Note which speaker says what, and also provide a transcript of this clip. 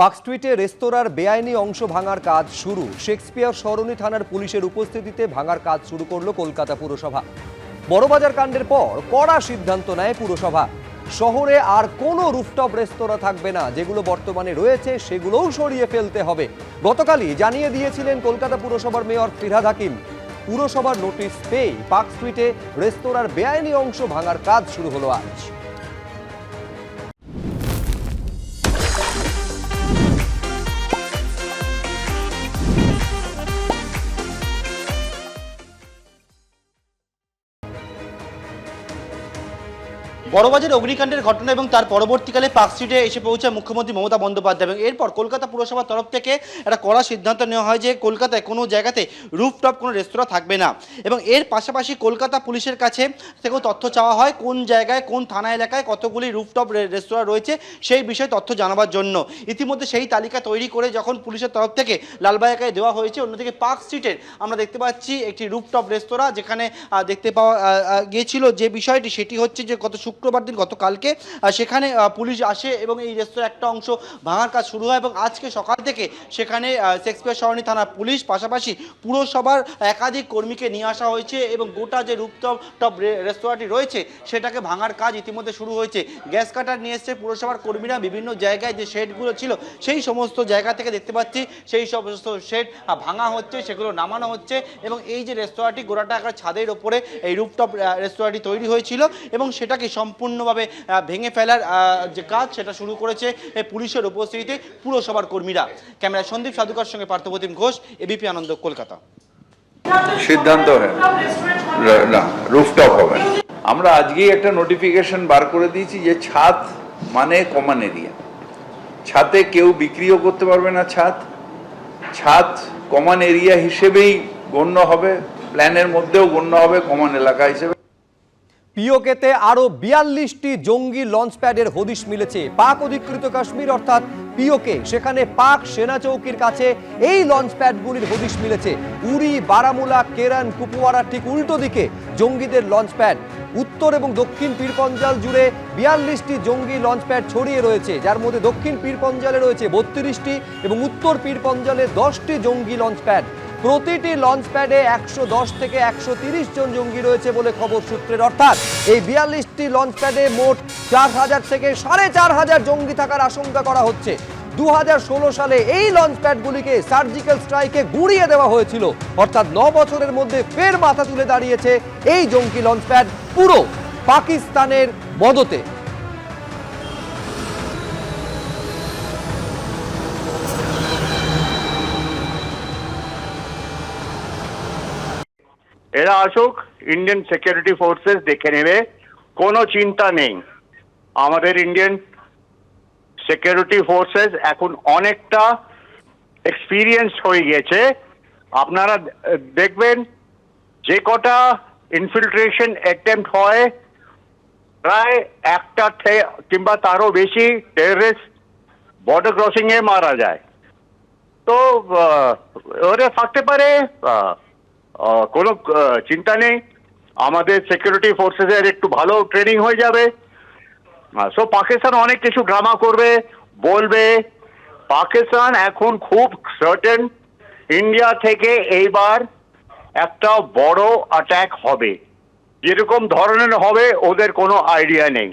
Speaker 1: Park স্ট্রিটে রেস্তোরাঁর বেআইনি অংশ ভাঙার কাজ শুরু। শেক্সপিয়ার সরণি থানার পুলিশের উপস্থিতিতে ভাঙার কাজ শুরু করল কলকাতা পুরসভা। বড়বাজার কাণ্ডের পর কড়া সিদ্ধান্ত নেয় পুরসভা। শহরে আর কোনো রুফটপ রেস্তোরাঁ থাকবে না, যেগুলো বর্তমানে রয়েছে সেগুলোও সরিয়ে ফেলতে হবে। গতকালই জানিয়ে দিয়েছিলেন কলকাতা পুরসভার মেয়র ফিরহাদ হাকিম। পুরসভার নোটিশ পেয়ে পার্ক স্ট্রিটে রেস্তোরাঁর বেআইনি অংশ ভাঙার কাজ শুরু হলো আজ।
Speaker 2: বড়বাজার অগ্নিকাণ্ডের ঘটনা এবং তার পরবর্তীকালে পার্ক স্ট্রিটে এসে পৌঁছায় মুখ্যমন্ত্রী মমতা বন্দ্যোপাধ্যায় এবং এরপর কলকাতা পুরসভার তরফ থেকে একটা কড়া সিদ্ধান্ত নেওয়া হয় যে কলকাতায় কোনো জায়গাতে রুফটপ, কোনো রেস্তোরাঁ থাকবে না। এবং এর পাশাপাশি কলকাতা পুলিশের কাছে থেকেও তথ্য চাওয়া হয় কোন জায়গায়, কোন থানা এলাকায় কতগুলি রুফটপ রেস্তোরাঁ রয়েছে সেই বিষয়ে তথ্য জানাবার জন্য। ইতিমধ্যে সেই তালিকা তৈরি করে যখন পুলিশের তরফ থেকে লালবাগায় দেওয়া হয়েছে, অন্যদিকে পার্ক স্ট্রিটের আমরা দেখতে পাচ্ছি একটি রুফটপ, রেস্তোরাঁ যেখানে দেখতে পাওয়া গিয়েছিল। যে বিষয়টি, সেটি হচ্ছে যে কত গত শুক্রবার দিন গতকালকে সেখানে পুলিশ আসে এবং এই রেস্তোরাঁ একটা অংশ ভাঙার কাজ শুরু হয় এবং আজকে সকাল থেকে সেখানে শেক্সপিয়ার সরণি থানার পুলিশ পাশাপাশি পুরসভার একাধিক কর্মীকে নিয়ে আসা হয়েছে এবং গোটা যে রুপটপ টপ রেস্তোরাঁটি রয়েছে, সেটাকে ভাঙার কাজ ইতিমধ্যে শুরু হয়েছে। গ্যাস কাটার নিয়ে এসছে পুরসভার কর্মীরা, বিভিন্ন জায়গায় যে শেডগুলো ছিল, সেই সমস্ত জায়গা থেকে দেখতে পাচ্ছি, সেই সমস্ত শেড ভাঙা হচ্ছে, সেগুলো নামানো হচ্ছে এবং এই যে রেস্তোরাঁটি গোটাটা একটা ছাদের ওপরে এই রুপটপ রেস্তোরাঁটি তৈরি হয়েছিল এবং সেটাকে সম্পূর্ণভাবে ভেঙে ফেলার যে কাজ সেটা শুরু করেছে পুলিশের উপস্থিতিতে পুরসভার কর্মীরা। ক্যামেরা সন্দীপ সাধুকার সঙ্গে পার্থপ্রতিম ঘোষ এবিপি আনন্দ, কলকাতা।
Speaker 3: সিদ্ধান্ত না রুফটপ হবে। আমরা আজকেই একটা নোটিফিকেশন বার করে দিয়েছি যে ছাদ মানে কমন এরিয়া ছাদে কেউ বিক্রিও করতে পারবে না ছাদ। ছাদ কমন এরিয়া হিসেবেই গণ্য হবে প্ল্যানের মধ্যেও গণ্য হবে কমন এলাকা হিসেবে।
Speaker 1: পিওকেতে আরও বিয়াল্লিশটি জঙ্গি লঞ্চপ্যাডের হদিশ মিলেছে। পাক অধিকৃত কাশ্মীর অর্থাৎ পিওকে, সেখানে পাক সেনা চৌকির কাছে এই লঞ্চপ্যাডগুলির হদিশ মিলেছে। উড়ি বারামুলা, কেরান, কুপওয়ারা ঠিক উল্টো দিকে জঙ্গিদের লঞ্চপ্যাড। উত্তর এবং দক্ষিণ পীরপঞ্জাল জুড়ে বিয়াল্লিশটি জঙ্গি লঞ্চপ্যাড ছড়িয়ে রয়েছে। যার মধ্যে দক্ষিণ পীরপঞ্জালে রয়েছে বত্রিশটি এবং উত্তর পীরপঞ্জালে দশটি জঙ্গি লঞ্চপ্যাড। প্রতিটি লঞ্চ প্যাডে একশো দশ থেকে একশো জন জঙ্গি রয়েছে বলে খবর সূত্রের অর্থাৎ এই বিয়াল্লিশটি লঞ্চ প্যাডে মোট চার হাজার থেকে সাড়ে চার হাজার জঙ্গি থাকার আশঙ্কা করা হচ্ছে। দু হাজার ষোলো সালে এই লঞ্চ প্যাডগুলিকে সার্জিক্যাল স্ট্রাইকে গুড়িয়ে দেওয়া হয়েছিল। অর্থাৎ ন বছরের মধ্যে ফের মাথা তুলে দাঁড়িয়েছে এই জঙ্গি লঞ্চ প্যাড পুরো পাকিস্তানের মদতে।
Speaker 4: এরা আসুক ইন্ডিয়ান সিকিউরিটি ফোর্সেস দেখে নেবে, কোনো চিন্তা নেই। আমাদের ইন্ডিয়ান সিকিউরিটি ফোর্সেস এখন অনেকটা এক্সপিরিয়েন্স হয়ে গেছে। আপনারা দেখবেন, যে কটা ইনফিল্ট্রেশন অ্যাটেম্প হয়, প্রায় একটা কিংবা তারও বেশি টেররিস্ট বর্ডার ক্রসিংয়ে মারা যায়। তো ওরা থাকতে পারে কোনো চিন্তা নেই। আমাদের সিকিউরিটি ফোর্সেসের একটু ভালো ট্রেনিং হয়ে যাবে। সো পাকিস্তান অনেক কিছু ড্রামা করবে, বলবে। পাকিস্তান এখন খুব সার্টেন ইন্ডিয়া থেকে এইবার একটা বড় অ্যাটাক হবে। যেরকম ধরনের হবে, ওদের কোনো আইডিয়া নেই।